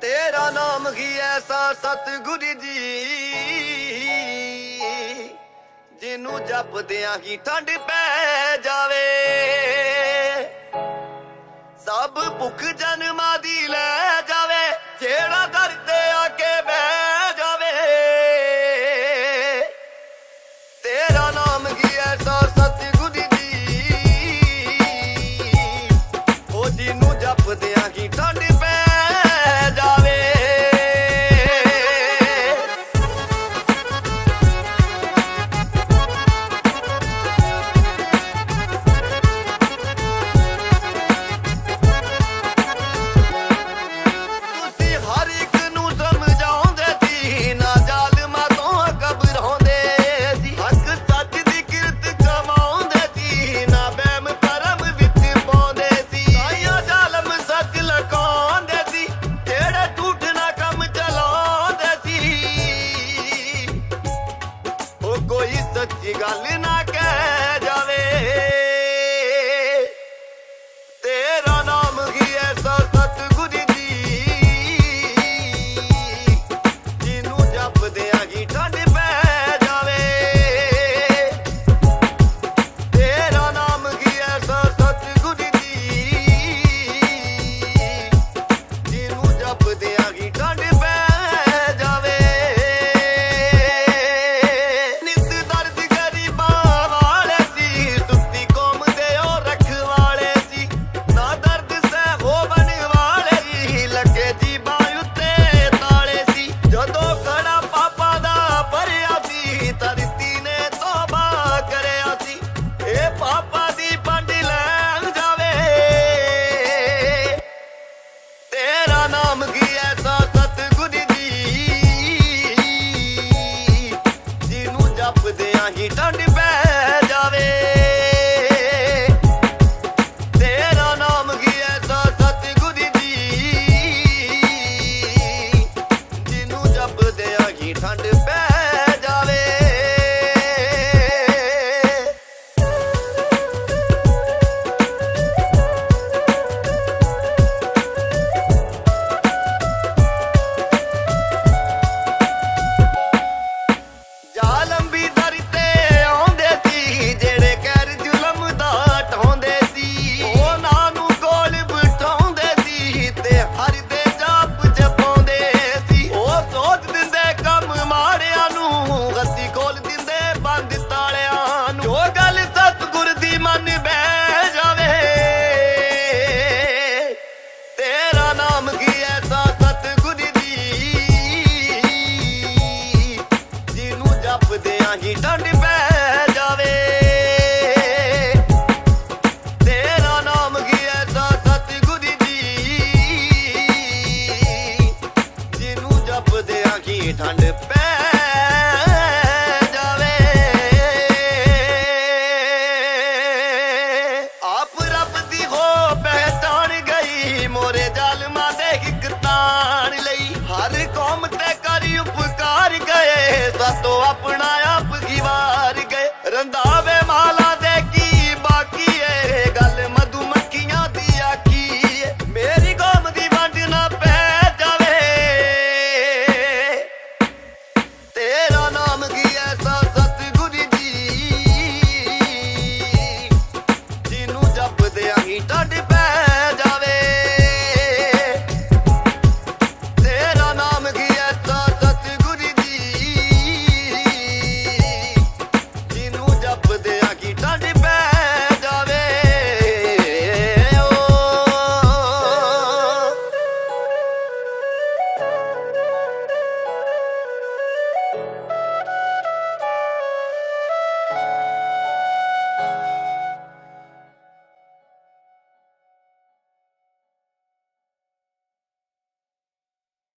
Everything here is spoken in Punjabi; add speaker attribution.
Speaker 1: ਤੇਰਾ ਨਾਮ ਹੀ ਐਸਾ ਸਤਿਗੁਰ ਜੀ। ਜਿਹਨੂੰ ਜਪਦਿਆਂ ਹੀ ਠੰਡ ਪੈ ਜਾਵੇ। ਸਭ ਭੁੱਖ ਜਨਮਾਂ ਦੀ ਲੈ ਜਾ ਇੱਕ ਲਈ ਹਰ ਕੌਮ ਤੇ ਕਰੀ ਉਪਕਾਰ ਗਏ। ਸਾਤੋਂ ਆਪਣਾਇਆ